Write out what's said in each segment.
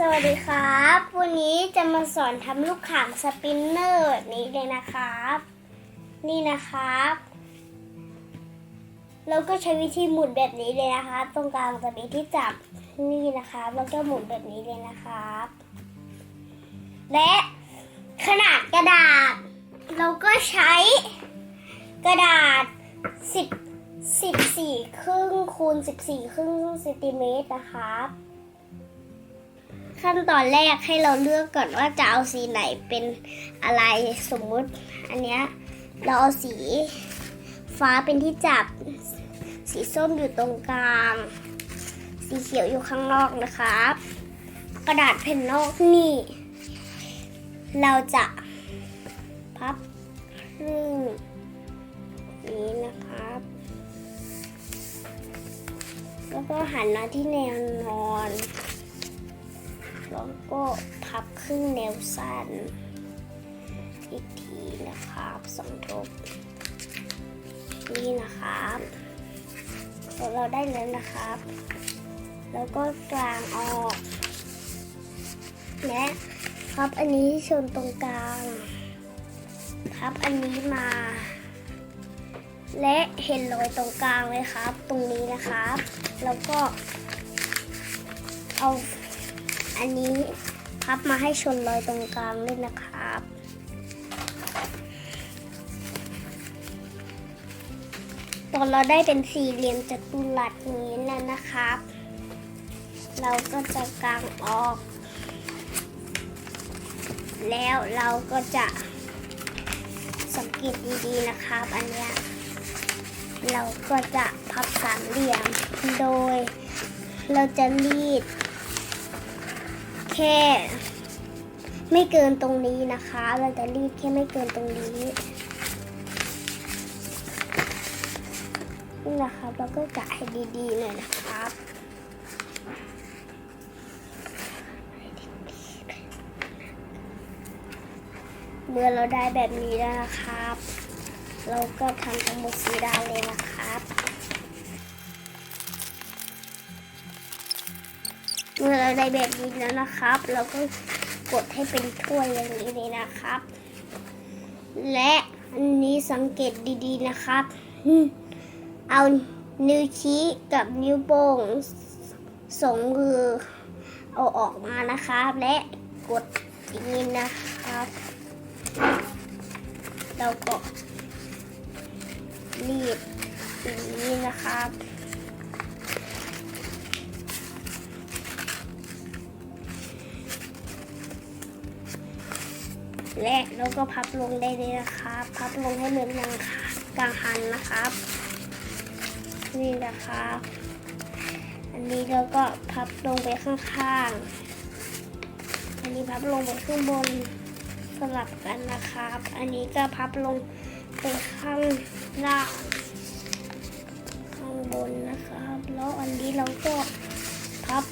สวัสดีครับ วันนี้จะมาสอนทำลูกข่างสปินเนอร์แบบนี้เลยนะครับ นี่นะครับเราก็ใช้วิธีหมุนแบบนี้เลยนะครับ ตรงกลางจะมีที่จับนี่นะครับ แล้วก็หมุนแบบนี้เลยนะครับ และขนาดกระดาษ เราก็ใช้กระดาษ 10 14 ครึ่งคูณ 14 ครึ่งเซนติเมตรนะครับ ขั้นตอนแรกให้เราเลือกก่อนว่าจะเอาสีไหนเป็นอะไรสมมุติ อันเนี้ยเราเอาสีฟ้าเป็นที่จับ สีส้มอยู่ตรงกลาง สีเขียวอยู่ข้างนอกนะครับ กระดาษแผ่นนอกนี่ เราจะพับครึ่งนี้นะครับ แล้วก็หันมาที่แนวนอน แล้วก็พับครึ่งแนวสั้น อีกทีนะครับสองทบนี่นะครับเสร็จเราได้แล้วนะครับ แล้วก็กลางออกและพับอันนี้ชนตรงกลาง พับอันนี้มา และเห็นรอยตรงกลางเลยครับ ตรงนี้นะครับ แล้วก็เอา อันนี้พับมาให้ชนรอยตรงกลางด้วยนะครับ ตอนเราได้เป็นสี่เหลี่ยมจัตุรัสนี้แล้วนะครับ เราก็จะกางออก แล้วเราก็จะสังเกตดีๆนะครับ อันเนี้ยเราก็จะพับสามเหลี่ยมโดย เราจะรีด แค่ ไม่เกินตรงนี้นะคะ เราจะรีดแค่ไม่เกินตรงนี้นี่นะครับเราก็กะให้ดีๆหน่อยนะครับเมื่อเราได้แบบนี้แล้วนะครับ เราก็ทำทั้งหมดสีด้านเลยนะครั เมื่อเราได้แบบนี้แล้วนะครับ เราก็กดให้เป็นถ้วยอย่างนี้เลยนะครับ และอันนี้สังเกตดีๆนะครับ เอานิ้วชี้กับนิ้วโป้งสองมือเอาออกมานะครับ และกดอย่างนี้นะครับ เราก็รีดอย่างนี้นะครับ และเราก็พับลงได้เลยนะครับ พับลงให้เหมือนกลางกลางหันนะครับ นี่นะครับ อันนี้เราก็พับลงไปข้างๆ อันนี้พับลงไปข้างบนสลับกันนะครับ อันนี้ก็พับลงไปข้างล่างข้างบนนะครับ แล้วอันนี้เราก็พับ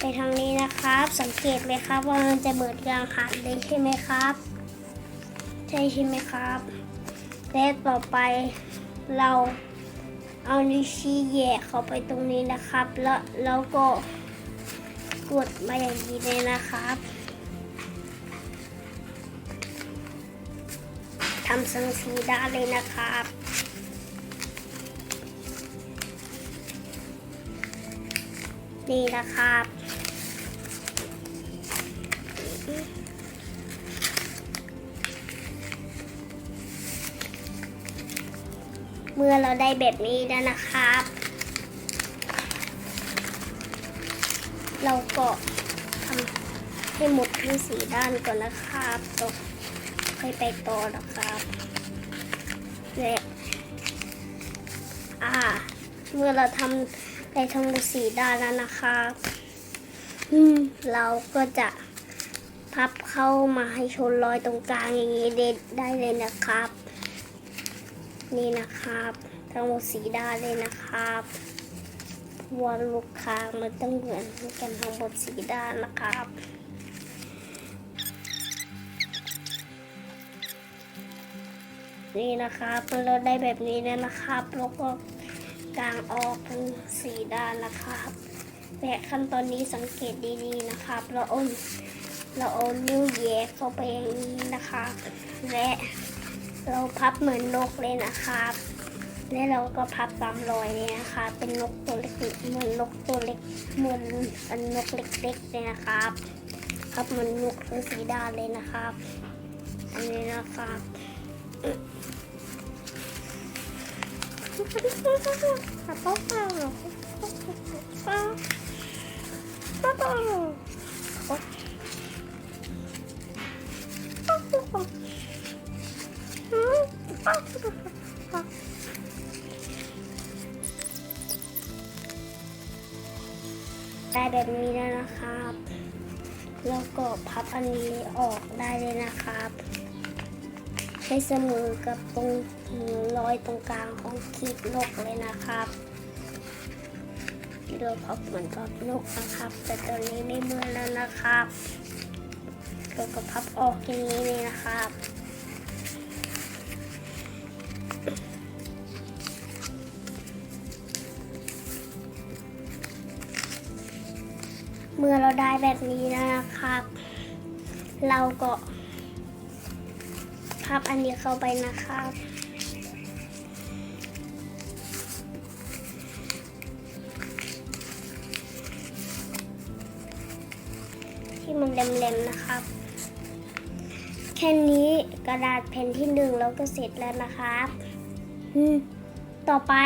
ไปทางนี้นะครับ สังเกตไหมครับว่ามันจะเบิดกลางหันเลยใช่ไหมครับ ใช่ใช่ไหมครับและต่อไปเราเอานิ้วชี้แย่เข้าไปตรงนี้นะครับ แล้วเราก็กดมาอย่างนี้เลยนะครับทำสังสีได้เลยนะครับนี่นะครับ มื่อเราได้แบบนี้แล้วนะครับ เราก็ทำให้หมดทั้งสีด้านก่อนนะครับต่อค่อยไปต่อนะครับและอ่า เมื่อเราทำไปทั้งหมสีด้านแล้วนะครับอืมเราก็จะพับเข้ามาให้ชนรอยตรงกลางอย่างนี้ได้เลยนะครับ นี่นะครับ ทั้งหมดสีด้านเลยนะครับวนลูกค้ามันต้องเหมือนกันทั้งหมดสีด้านนะครับนี่นะครับเมื่อเราได้แบบนี้แล้วนะครับ แล้วก็กางออกทั้งสีด้านนะครับและขั้นตอนนี้สังเกตดีๆนะครับ เราเอาเราเอานิ้วแย่เข้าไปอย่างนี้นะครับ และ เราพับเหมือนนกเลยนะครับ และเราก็พับตามรอยเลยนะคะ เป็นนกตัวเล็กเหมือนนกตัวเล็กเหมือนอันนกเล็กๆเลยนะครับครับเหมือนนกทั้งสีด้านเลยนะครับ อันนี้นะครับ ได้แบบนี้แล้วนะครับ แล้วก็พับอันนี้ออกได้เลยนะครับ ให้เสมอกับตรงรอยตรงกลางของขีดนกเลยนะครับเราพับเหมือนกับนกนะครับ แต่ตอนนี้ไม่เหมือนแล้วนะครับเราก็พับออกอย่างนี้เลยนะครับ เมื่อเราได้แบบนี้นะครับ เราก็พับอันนี้เข้าไปนะครับที่มันเล็มๆนะครับ แค่นี้กระดาษแผ่นที่หนึ่งเราก็เสร็จแล้วนะครับอืม ต่อไป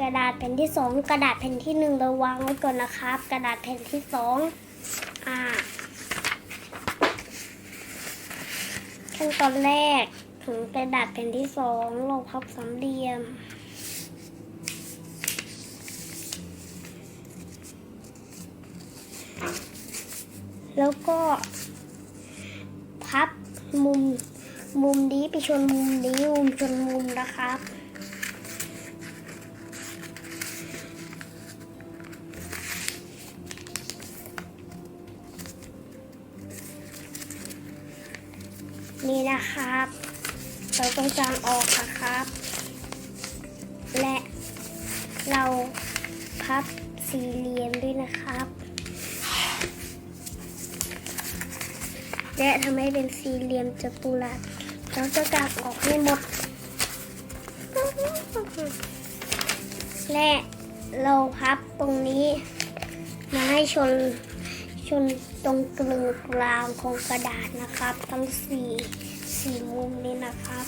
กระดาษแผ่นที่สองกระดาษแผ่นที่หนึ่งเราวางไว้ก่อนนะครับ กระดาษแผ่นที่สองอ่าขั้นตอนแรกถึงกระดาษแผ่นที่สองเราพับสามเหลี่ยมแล้วก็ พับมุม มุมนี้ไปชนมุมนี้มุมชนมุมนะครับางจางออกนะครับ และเราพับสี่เหลี่ยมด้วยนะครับ และทำให้เป็นสี่เหลี่ยมจัตุรัสเราจะกางออกให้หมด และเราพับตรงนี้ มาให้ชนชนตรงกลึงกลางของกระดาษนะครับ ทั้งสี่สี่มุมนี้นะครับ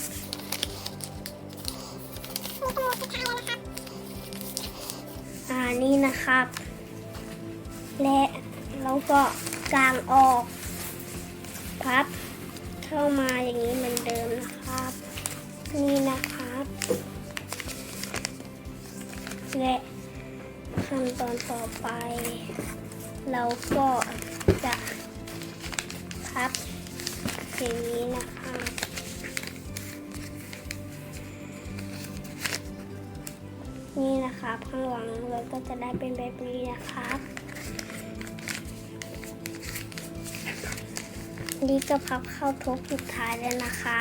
อ่านี่นะครับ และเราก็กางออก พับเข้ามาอย่างนี้เหมือนเดิมนะครับ นี่นะครับ และขั้นตอนต่อไป เราก็จะพับอย่างนี้นะคะ นี่นะครับข้างหลังเราก็จะได้เป็นแบบนี้นะครับนี่ก็พับเข้าทบสุดท้ายแล้วนะคะ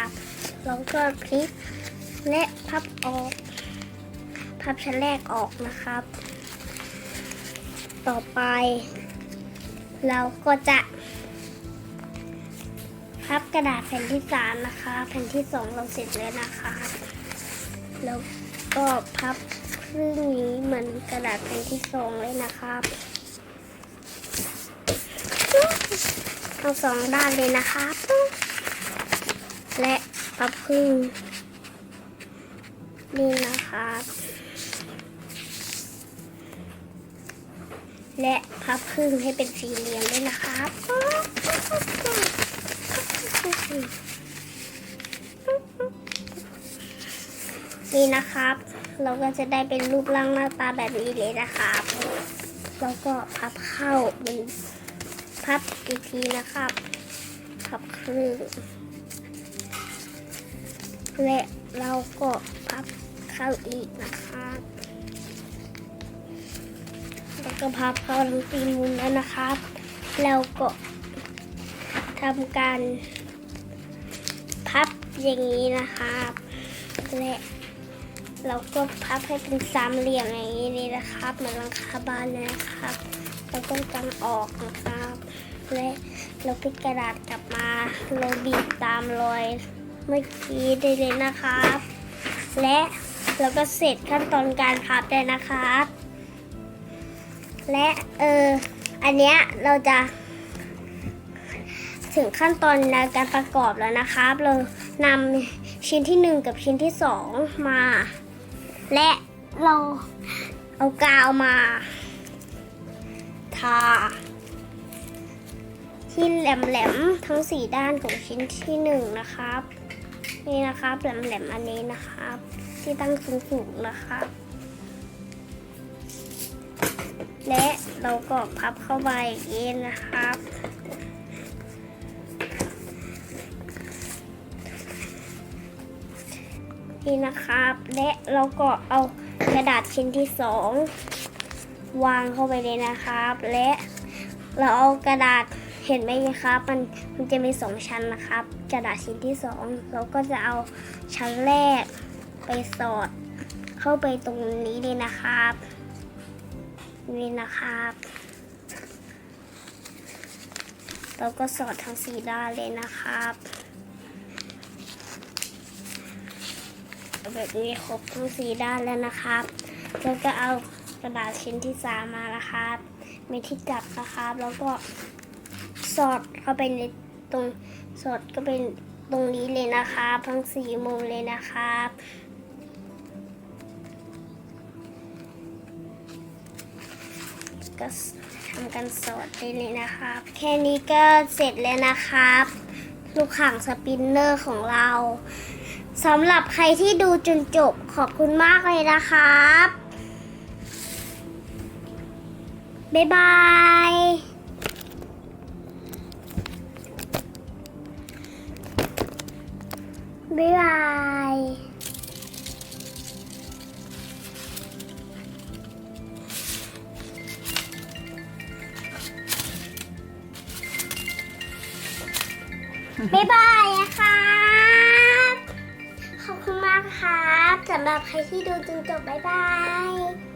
แล้วก็พลิกและพับออก พับชั้นแรกออกนะครับ ต่อไป เราก็จะพับกระดาษแผ่นที่สามนะคะ แผ่นที่สองเราเสร็จแล้วนะคะ แล้วก็พับ ครึ่งนี้เหมือนกระดาษแผ่นที่สองเลยนะครับทั้งสองด้านเลยนะครับ และพับครึ่งนี่นะครับ และพับครึ่งให้เป็นสี่เหลี่ยมด้วยนะครับนี่นะครับ เราก็จะได้เป็นรูปร่างหน้าตาแบบนี้เลยนะครับแล้วก็พับเข้าเป็นพับอีกทีนะครับ พับครึ่งและเราก็พับเข้าอีกนะครับแล้วก็พับเข้าทั้งตีนมุมแล้วนะครับ แล้วก็ทำการพับอย่างนี้นะครับและ เราก็พับให้เป็นสามเหลี่ยมอย่างนี้เลยนะครับเหมือนหลังคาบ้านเลยนะครับเราต้องกันออกนะครับ และเราพิกกระดาษกลับมาเราบีบตามรอยเมื่อกี้ได้เลยนะครับ และเราก็เสร็จขั้นตอนการพับได้นะครับ และเอออันเนี้ยเราจะ ถึงขั้นตอนในการประกอบแล้วนะครับ เรานำชิ้นที่หนึ่งกับชิ้นที่สองมา และเราเอากาวมาทา ที่แหลมๆทั้งสี่ด้านของชิ้นที่หนึ่งนะครับ นี่นะครับแหลมๆอันนี้นะครับ ที่ตั้งสูงๆนะครับ และเราก็พับเข้าไปอย่างนี้นะครับ นี่นะครับ และเราก็เอากระดาษชิ้นที่สองวางเข้าไปเลยนะครับ และเราเอากระดาษเห็นไหมครับ มันมันจะมีสองชั้นนะครับ กระดาษชิ้นที่สองเราก็จะเอาชั้นแรกไปสอด เข้าไปตรงนี้เลยนะครับนี่นะครับเราก็สอดทั้งสี่ด้านเลยนะครับ แบบนี้ครบทั้งสี่ด้านแล้วนะครับแล้วก็เอากระดาษชิ้นที่สามมานะครับ มีที่จับนะครับ แล้วก็สอดเข้าไปในตรงสอดก็เป็นตรงนี้เลยนะครับทั้งสี่มุมเลยนะครับก็ทำกันสอดได้เลยนะครับ แค่นี้ก็เสร็จแล้วนะครับ ลูกข่างสปินเนอร์ของเรา สำหรับใครที่ดูจนจบขอบคุณมากเลยนะครับ บ๊ายบาย บ๊ายบายบ๊ายบายนะครั สำหรับใครที่ดูจนจบบ๊ายบาย